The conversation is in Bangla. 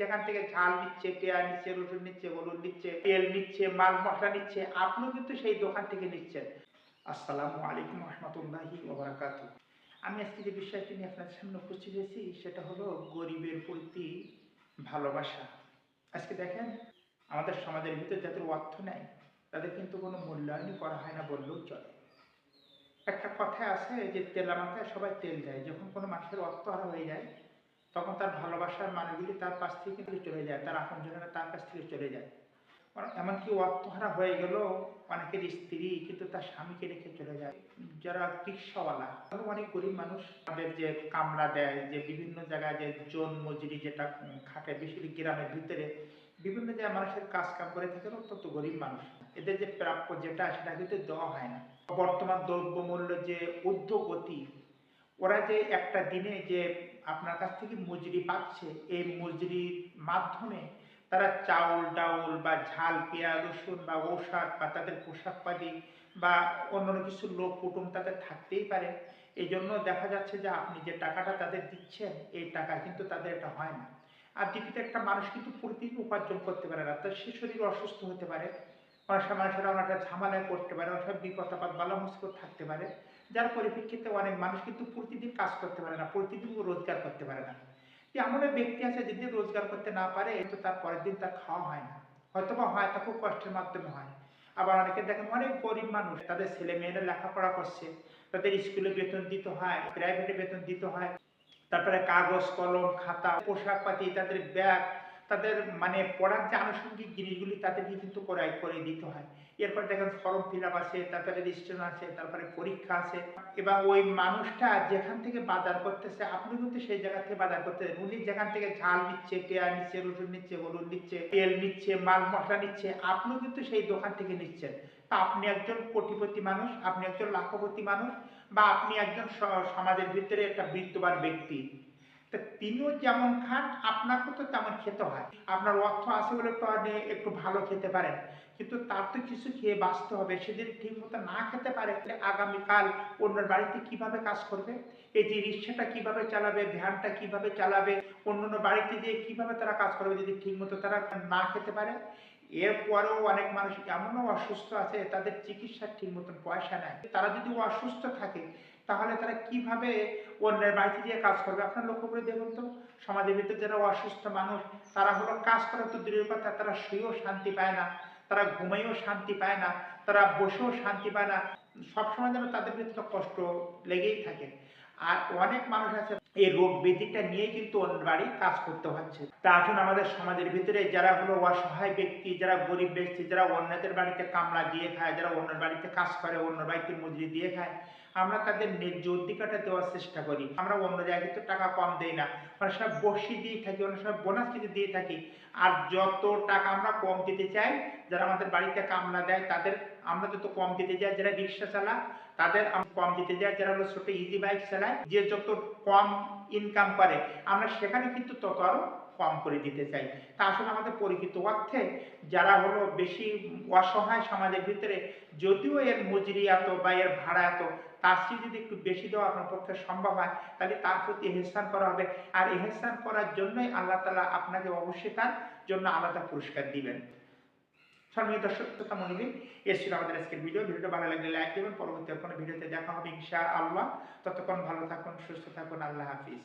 যেখান থেকে ঝাল নিচ্ছে পেঁয়াজ নিচ্ছে, রসুন নিচ্ছে, হলুদ নিচ্ছে, তেল নিচ্ছে মাল মশলা নিচ্ছে, আপনিও কিন্তু সেই দোকান থেকে নিচ্ছেন। আসসালামু আলাইকুম রহমতুল্লাহি ওবরাকাতু আমি আজকে যে বিষয়টি নিয়ে আপনার সামনে উপস্থিত হয়েছি, সেটা হলো গরিবের প্রতি ভালোবাসা। আজকে দেখেন, আমাদের সমাজের ভিতরে যাদের অর্থ নেই, তাদের কিন্তু কোনো মূল্যায়নই করা হয় না বললেও চলে। একটা কথায় আছে যে তেলা মাথায় সবাই তেল দেয়, যখন কোনো মানুষের অর্থহারা হয়ে যায় তখন তার ভালোবাসার মানুষগুলি তার কাছ থেকে কিন্তু চলে যায়, তার আপনজনেরা তার কাছ থেকে চলে যায়। এমনকি অর্থহারা হয়ে গেল অনেকের স্ত্রী কিন্তু তার স্বামীকে রেখে চলে যায়। যারা রিক্সাওয়ালা অনেক গরিব মানুষ তাদের যে কামলা দেয়, যে বিভিন্ন জায়গায় যে জন মজুরি যেটা খাটে বেশি গ্রামের ভিতরে, বিভিন্ন জায়গায় মানুষের কাজ কাম করে থাকে অত্যন্ত গরিব মানুষ। এদের যে প্রাপ্য যেটা, সেটা কিন্তু দেওয়া হয় না। বর্তমান দ্রব্যমূল্য যে ঊর্ধ্বগতি ওরা যে একটা দিনে যে আপনার কাছ থেকে মজুরি পাচ্ছে, এই মজুরির মাধ্যমে তারা চাউল ডাউল বা ঝাল, পেঁয়াজ, রসুন বা ঔষধ বা তাদের পোশাক পাতি বা অন্যান্য কিছু লোক কুটুম তাদের থাকতেই পারে। এই জন্য দেখা যাচ্ছে যে আপনি যে টাকাটা তাদের দিচ্ছেন, এই টাকা কিন্তু তাদের এটা হয় না। আর দ্বিতীয়ত একটা মানুষ কিন্তু প্রতিদিন উপার্জন করতে পারে না, তার সে শরীর অসুস্থ হতে পারে। অনেক সময় মানুষেরা অনেকটা ঝামেলায় পড়তে পারে, অনেক সময় বিপদ আপদ বালা মুসিবত থাকতে পারে। যার পরিপ্রেক্ষিতে অনেক মানুষ কিন্তু প্রতিদিন কাজ করতে পারে না, প্রতিদিন রোজগার করতে পারে না। যে এমন এক ব্যক্তি আছে যেদিন রোজগার করতে না পারে, তো তার পরের দিন তার খাওয়া হয় না। হয়তো বা হয়, তা খুব কষ্টের মাধ্যমে হয়। আবার অনেকে দেখেন অনেক গরিব মানুষ, তাদের ছেলে মেয়েরা লেখাপড়া করছে, তাদের স্কুলে বেতন দিতে হয়, প্রাইভেটে বেতন দিতে হয়, তারপরে কাগজ, কলম, খাতা পোশাক পাতি তাদের ব্যাগ তাদের মানে পড়ার যে আনুষঙ্গিক জিনিসগুলি তাদেরকে কিন্তু করে দিতে হয়। এরপর দেখেন ফর্ম ফিল আপ আছে, তারপরে রেজিস্ট্রেশন আছে, তারপরে পরীক্ষা আছে এবং ওই মানুষটা যেখান থেকে বাজার করতেছে, আপনি কিন্তু সেই জায়গা থেকে বাজার করতে উনি যেখান থেকে ঝাল নিচ্ছে, পেঁয়াজ নিচ্ছে, রসুন নিচ্ছে, হলুদ নিচ্ছে, তেল নিচ্ছে, মাল মশলা নিচ্ছে আপনিও কিন্তু সেই দোকান থেকে নিচ্ছেন। তা আপনি একজন কোটিপতি মানুষ, আপনি একজন লাখপতি মানুষ বা আপনি একজন সমাজের ভিতরে একটা বিদ্যমান ব্যক্তি। তা তিনিও যেমন খান, আপনাকেও তো তেমন খেতে হয়। আপনার অর্থ আছে বলে আপনি একটু ভালো খেতে পারেন। কিন্তু তার তো কিছু খেয়ে বাঁচতে হবে। সেদিন ঠিক মতো না খেতে পারে আগামীকাল অন্যের বাড়িতে কীভাবে কাজ করবে? এই যে রিক্সাটা কীভাবে চালাবে, ভ্যানটা কীভাবে চালাবে অন্য অন্য বাড়িতে যেয়ে কীভাবে তারা কাজ করবে যদি ঠিক মতো তারা না খেতে পারে? এরপরেও অনেক মানুষ এমনও অসুস্থ আছে, তাদের চিকিৎসার ঠিক মতন পয়সা নেয় তারা যদি অসুস্থ থাকে, তাহলে তারা কীভাবে অন্যের বাড়িতে গিয়ে কাজ করবে? আপনার লক্ষ্য করে দেখুন তো, সমাজের ভিতরে যারা অসুস্থ মানুষ, তারা হলো কাজ করা তো দূরের কথা, তারা শুয়েও শান্তি পায় না, তারা ঘুমেও শান্তি পায় না, তারা বসেও শান্তি পায় না। সবসময় যেন তাদের ভিতরে কষ্ট লেগেই থাকে। আর অনেক মানুষ আছে এই রোগ ব্যাধিটা নিয়ে কিন্তু অন্য বাড়ি কাজ করতে হচ্ছে। তা আসুন আমাদের সমাজের ভিতরে যারা হলো অসহায় ব্যক্তি, যারা গরিব ব্যক্তি, যারা অন্যদের বাড়িতে কামলা দিয়ে খায়, যারা অন্যের বাড়িতে কাজ করে অন্য বাড়িতে মজুরি দিয়ে খায়, আমরা তাদের ন্যায্য অধিকারটা দেওয়ার চেষ্টা করি। আমরা অন্য জায়গায় তো টাকা কম দেই না। অনেক সময় বসি দিয়ে থাকি অনেক সময় বোনাস কিছু দিয়ে থাকি। আর যত টাকা আমরা কম দিতে চাই, যারা আমাদের বাড়িতে কামলা দেয়, তাদের আমরা যত কম দিতে যাই যারা রিক্সা চালা তাদের কম দিতে যাই যারা হলো ছোট ইজি বাইক চালায়, যে যত কম ইনকাম করে, আমরা সেখানে কিন্তু তত আরও কম করে দিতে চাই। তা আসলে আমাদের পরিচিত অর্থে যারা হলো বেশি অসহায় সমাজের ভিতরে, যদিও এর মজুরি এত বা এর ভাড়া এত, তার চেয়ে যদি একটু বেশি দেওয়া আপনার পক্ষে সম্ভব হয়, তাহলে তার প্রতি এহসান করা হবে। আর এহসান করার জন্যই আল্লাহ তালা আপনাকে অবশ্যই তার জন্য আলাদা পুরস্কার দিবেন। সম্মানিত দর্শক শ্রোতা মনোবিন এ ছিল আমাদের আজকের ভিডিও। ভিডিওটা ভালো লাগলে লাইক দেবেন। পরবর্তী কোনো ভিডিওতে দেখা হবে ইনশা আল্লাহ ততক্ষণ ভালো থাকুন, সুস্থ থাকুন। আল্লাহ হাফিজ।